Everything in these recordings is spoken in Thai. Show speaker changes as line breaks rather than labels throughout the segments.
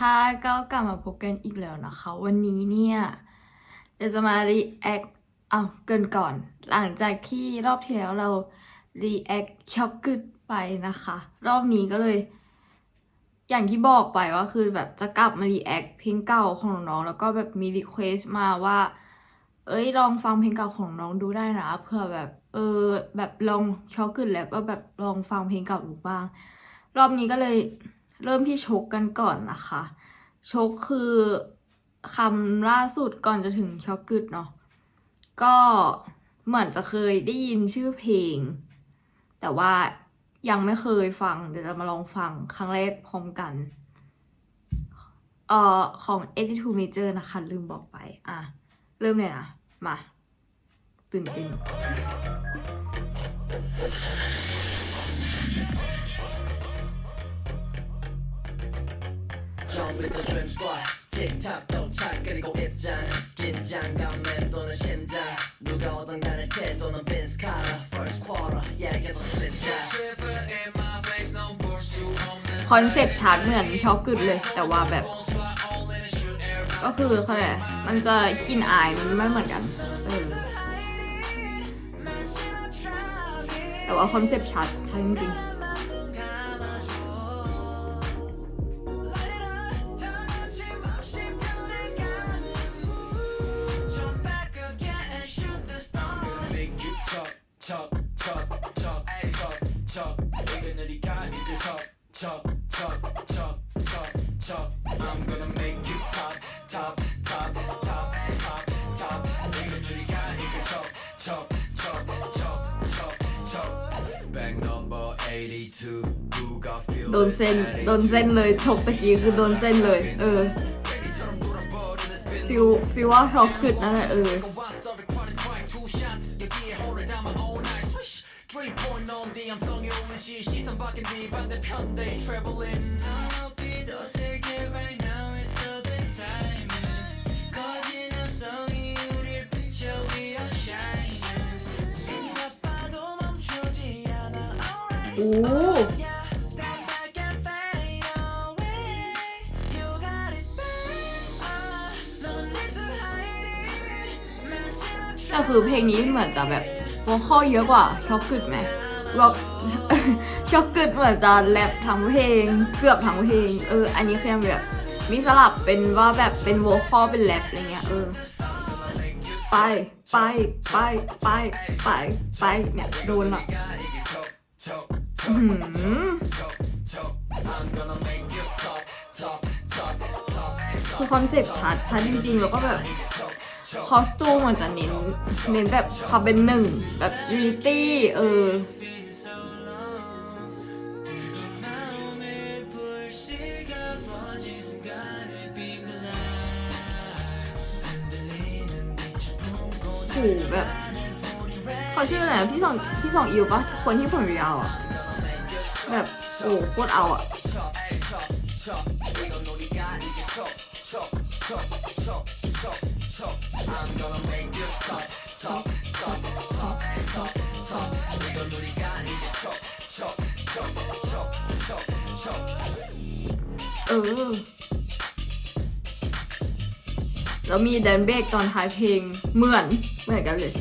ค่ะก็กลับมาพบกันอีกแล้วนะคะ วันนี้เนี่ยเดี๋ยวจะมา react เอาเกินก่อน หลังจากที่รอบที่แล้วเรา react ช็อกกึดไปนะคะ รอบนี้ก็เลย อย่างที่บอกไปว่าคือแบบจะกลับมา react เพลงเก่าของน้องแล้วก็แบบมี request มาว่า เอ้ยลองฟังเพลงเก่าของน้องดูได้นะเผื่อแบบเออแบบลองช็อกกึดแล้วก็แบบลองฟังเพลงเก่าดูบ้าง รอบนี้ก็เลย เริ่มที่ชกกันก่อนนะคะ ชกคือคำล่าสุดก่อนจะถึงช็อกกึดเนาะก็เหมือนจะเคยได้ยินชื่อเพลง แต่ว่ายังไม่เคยฟัง เดี๋ยวจะมาลองฟังครั้งแรกพร้อมกัน เอ่อ ของ82 Major นะคะ ลืมบอกไป อะ เริ่มเลยนะ มา ตื่นเต้น
처음부터 dream squad 틱탁 도착 그리고 입장 긴장감 맴도는 심장 누가 오던 간에 태도는 빈스 카라 first quarter yeah 계속 slip shot
คอนเซปต์ชาร์ตเหมือนช็อกกึดเลย แต่ว่าแบบ ก็คือเขาเรียกอะไรมันจะกลินอายมันไม่เหมือนกันเออแต่ว่าคอนเซปต์ชัดชัดจริง
talk talk talk talk talk talk 이게 느리가 이게 talk talk talk talk talk talk I'm gonna make you top top top top top top 이게 느리가 이게 talk talk talk talk talk talk back number 82 누가 feel
ๆโดนเส้น โดนเส้นเลยชกตะกี้คือโดนเส้นเลย เออ ฟิวฟิวว่าช็อกกึดนั่นแหละเออ
함성이 오는 시 시선 바뀐 뒤 반대편 they traveling
I'll be 더 세게 right now is the best time 거진 함성이 우릴 비춰 we are shining 숨이 바빠도 멈추지 않아 alright
โอ้
Step back and fade away You got it babe ah, no need to hide it 마지막
แต่คือเพลงนี้เหมือนจะแบบวอลคอลเยอะกว่าช็อกกึดไหม วอลช็อกกึดเหมือนจะแรปทั้งเพลงเกือบทั้งเพลงเอออันนี้คือแบบมีสลับเป็นว่าแบบเป็นวคอลเป็นแรปอะไรเงี้ยเออไปไปไปไปไปไปเนี่ยโดนละอื้อหือคือคอนเซ็ปต์ชัดชัดจริงๆ แล้วก็แบบคอสตูมมันจะเน้นเน้นแบบความเป็นหนึ่ง แบบยูนิตี้เออ
불씨가 퍼진 순간에 빙글라 흔들리는 빛을 품고
โหแบบเขาชื่ออะไรนะพี่สองพี่สองอิวปะคนที่ผมยาวอ่ะ แบบโอ้โคตรเอาอ่ะ เออ แล้วมีแดนเบรกตอนท้ายเพลงเหมือนเหมือนกันเลย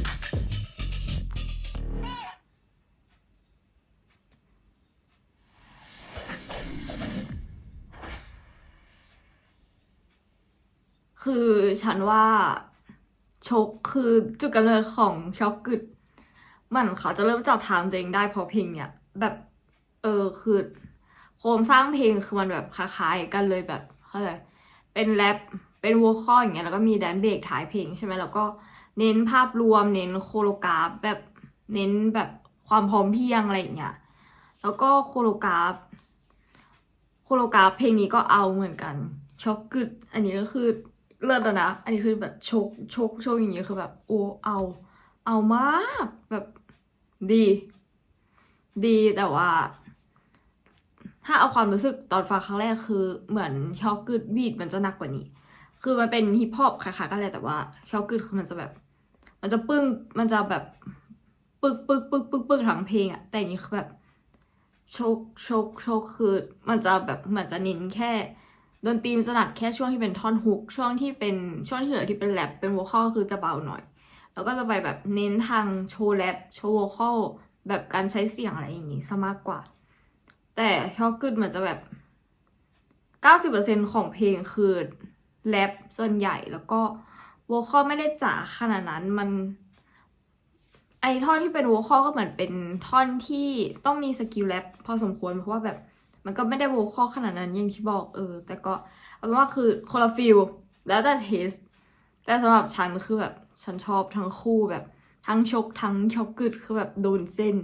คือฉันว่าชกคือจุดกำเนิดของช็อกกึดมันเขาจะเริ่มจับทางตัวเองได้เพราะเพลงเนี่ย แบบ เออคือ โครงสร้างเพลงคือมันแบบคล้ายๆกันเลยแบบเขาเรียเป็นแรปเป็นวอลคออย่างเงี้ยแล้วก็มีแดนเบรกท้ายเพลงใช่ไหมแล้วก็เน้นภาพรวมเน้นโคโรกราฟแบบเน้นแบบความพร้อมเพียงอะไรอย่างเงี้ยแล้วก็โคโรกราฟโคโรกราฟเพลงนี้ก็เอาเหมือนกันช็อกกึดอันนี้ก็คือเลิศแล้วนะ อันนี้คือแบบโชกโชกโชกอย่างเงี้ยคือแบบโอ้เอา เอามากแบบดี ดีแต่ว่า ถ้าเอาความรู้สึกตอนฟังครั้งแรกคือเหมือนช็อกกึดบีดมันจะหนักกว่านี้ คือมันเป็นฮิปฮอปคล้ายๆกันแหละแต่ว่าช็อกกึดคือมันจะแบบ มันจะปึ้งมันจะแบบปึกปึกปึกปึกปึกทั้งเพลงอะแต่อันนี้คือแบบโชกโชกโชกคือมันจะแบบเหมือนจะเน้นแค่ดนตรีมันจะหนักแค่ช่วงที่เป็นท่อนฮุกช่วงที่เป็นช่วงที่เหลือที่เป็นแรปเป็นโวคอลคือจะเบาหน่อย แล้วก็จะไปแบบเน้นทางโชว์แรปโชว์โวคอลแบบการใช้เสียงอะไรอย่างงี้ซะมากกว่า แต่ฮอกกึดเหมือนจะแบบ90%ของเพลงคือแรปส่วนใหญ่แล้วก็โวคอลไม่ได้จ๋าขนาดนั้นมันไอท่อนที่เป็นโวคอลก็เหมือนเป็นท่อนที่ต้องมีสกิลแรปพอสมควรเพราะว่าแบบมันก็ไม่ได้โวคอลขนาดนั้นอย่างที่บอกเออ แต่ก็เอาเป็นว่าคือคนละฟิลแล้วแต่เทสแต่สำหรับฉันคือแบบฉันชอบทั้งคู่แบบทั้งชกทั้งชกกึดคือแบบโดนเส้น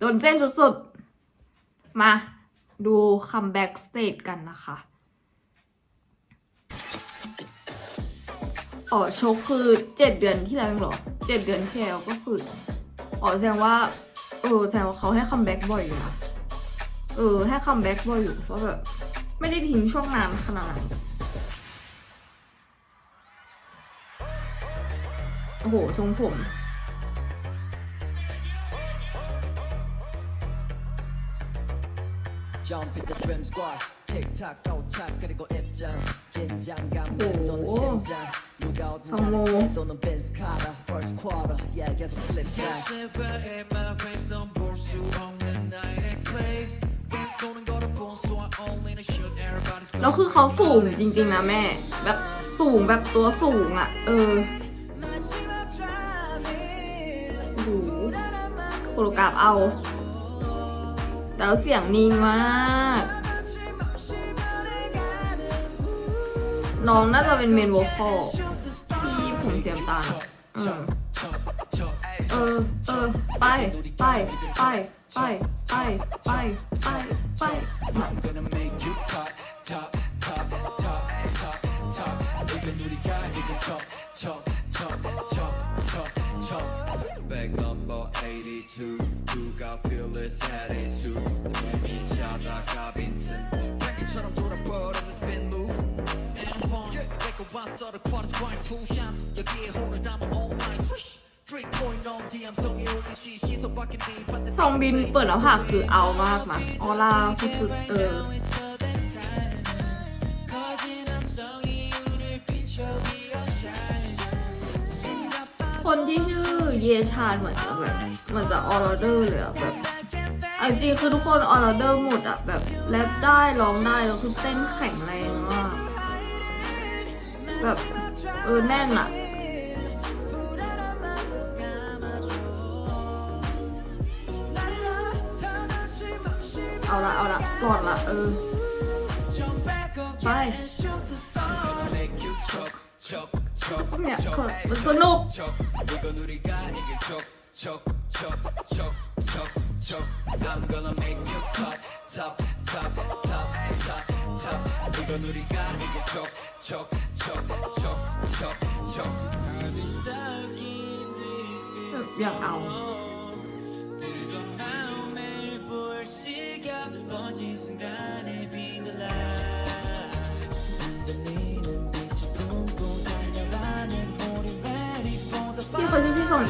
โดนเส้นสุดๆ มาดูคัมแบ็กสเตจกันนะคะอ๋อชกคือเจ็ดเดือนที่แล้วเองเหรอเจ็ดเดือนที่แล้วก็คืออ๋อแสดงว่าเออแสดงว่าเขาให้คัมแบ็กบ่อยอยู่นะเออ ให้คัมแบ็กบ่อยอยู่เพราะแบบไม่ได้ทิ้งช่วงนานขนาดนั้นโอ้โหทรงผม
Jump in the trim squad 틱탁 도착 그리고 입장 긴장감은 도는
오.
심장 누가 어디
성모.
가는 또는 벤스 카라 First quarter yeah 계속 flip side
Everybody
แล้วคือเขาสูงจริงๆนะแม่ แบบสูงแบบตัวสูงอะ่ะ เออโอ้โหโคโรกราฟเอา แล้วเสียงนิ่งมากน้องน่าจะเป็นเมนโวคอลที่ผมเสียมตาเออ เออ เออ ไป ไป ไป ไป ไป ไป ไป ไป
Big number 82 누가 feel this attitude? 몸이 찾아가 빈틈. 향기처럼 돌아버리는 spin move. And I'm on. 내거 왔어, the quarters grind two shots. 여기에 혼을 담아 all night. Swish. Three point on D, I'm 성이 올리지. 시선밖에 네 반대
ซองบินเปิดหน้าผากคือเอามากนะออร่าสุดๆเออ คนที่ชื่อเยชานเหมือนจะแบบเหมือนจะออร์เดอร์เลยอะแบบเอาจริงๆคือทุกคนออร์เดอร์หมดอะแบบแรปได้ร้องได้แล้วคือเต้นแข็งแรงมากแบบเออแน่นอะเอาละเอาละก่อดละเออไป
make you choke, choke, choke,
เนี่ย
choke.
คือมันสนุก
choke. 이건 우리가 이게 choke, choke, choke, choke, choke, choke. I'm gonna make you top, top, top, top, top, top. 이건 우리가 이게 choke, choke, choke, choke, choke, choke.
แบบอย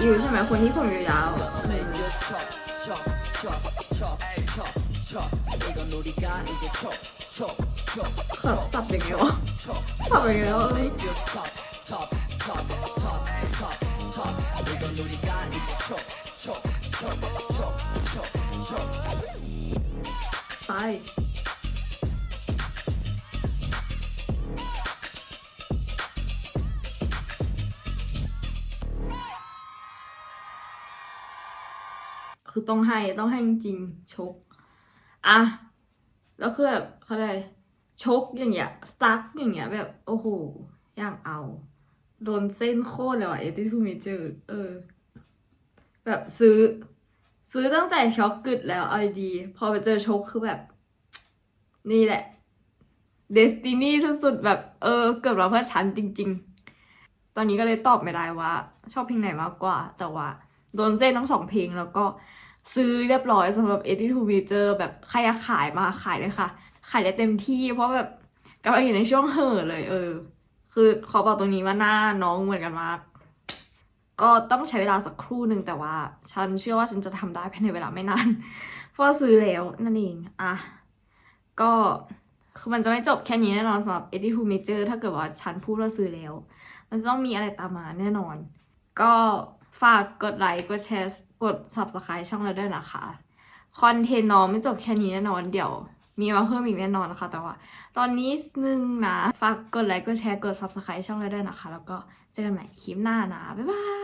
อยู่ใช่ไหมคนที่ผมอยู่ยา
วๆ
ขับสับอย่างไงวะสับอย่างไงวะ คือต้องให้ต้องให้จริงชกอะแล้วคือแบบเขาเลยชกอย่างเงี้ยสตั๊กอย่างเงี้ย แบบโอ้โหอยากเอา โดนเส้นโคตรเลยว่ะเอติทูเมเจอร์เออ แบบซื้อ ซื้อตั้งแต่ช็อกกึดแล้วเอดี พอไปเจอชกคือแบบ นี่แหละเดสตินีสุดๆแบบเออ เกิดมาเพื่อฉันจริง ๆ ตอนนี้ก็เลยตอบไม่ได้ว่า ชอบเพลงไหนมากกว่า แต่ว่า โดนเส้นทั้งสองเพลงแล้วก็ ซื้อเรียบร้อยสำหรับ 82 Major แบบใครอยากขายมาขายเลยค่ะ ขายได้เต็มที่เพราะแบบกำลังอยู่ในช่วงเห่อเลย เออ คือขอบอกตรงนี้ว่าหน้าน้องเหมือนกันมาก ก็ต้องใช้เวลาสักครู่หนึ่งแต่ว่า ฉันเชื่อว่าฉันจะทำได้ภายในเวลาไม่นานเพราะซื้อแล้วนั่นเอง อะ ก็คือมันจะไม่จบแค่นี้แน่นอนสำหรับ 82 Major ถ้าเกิดว่าฉันพูดว่าซื้อแล้ว มันจะต้องมีอะไรตามมาแน่นอน ก็ฝากกดไลค์กดแชร์ กด subscribe ช่องเราด้วยนะคะคอนเทนต์น้องไม่จบแค่นี้แน่นอนเดี๋ยวมีมาเพิ่มอีกแน่นอนนะคะ แต่ว่า ตอนนี้นึงนะ ฝากกดไลค์กดแชร์กด subscribe ช่องเราด้วยนะคะ แล้วก็เจอกันใหม่คลิปหน้านะ บ๊ายบาย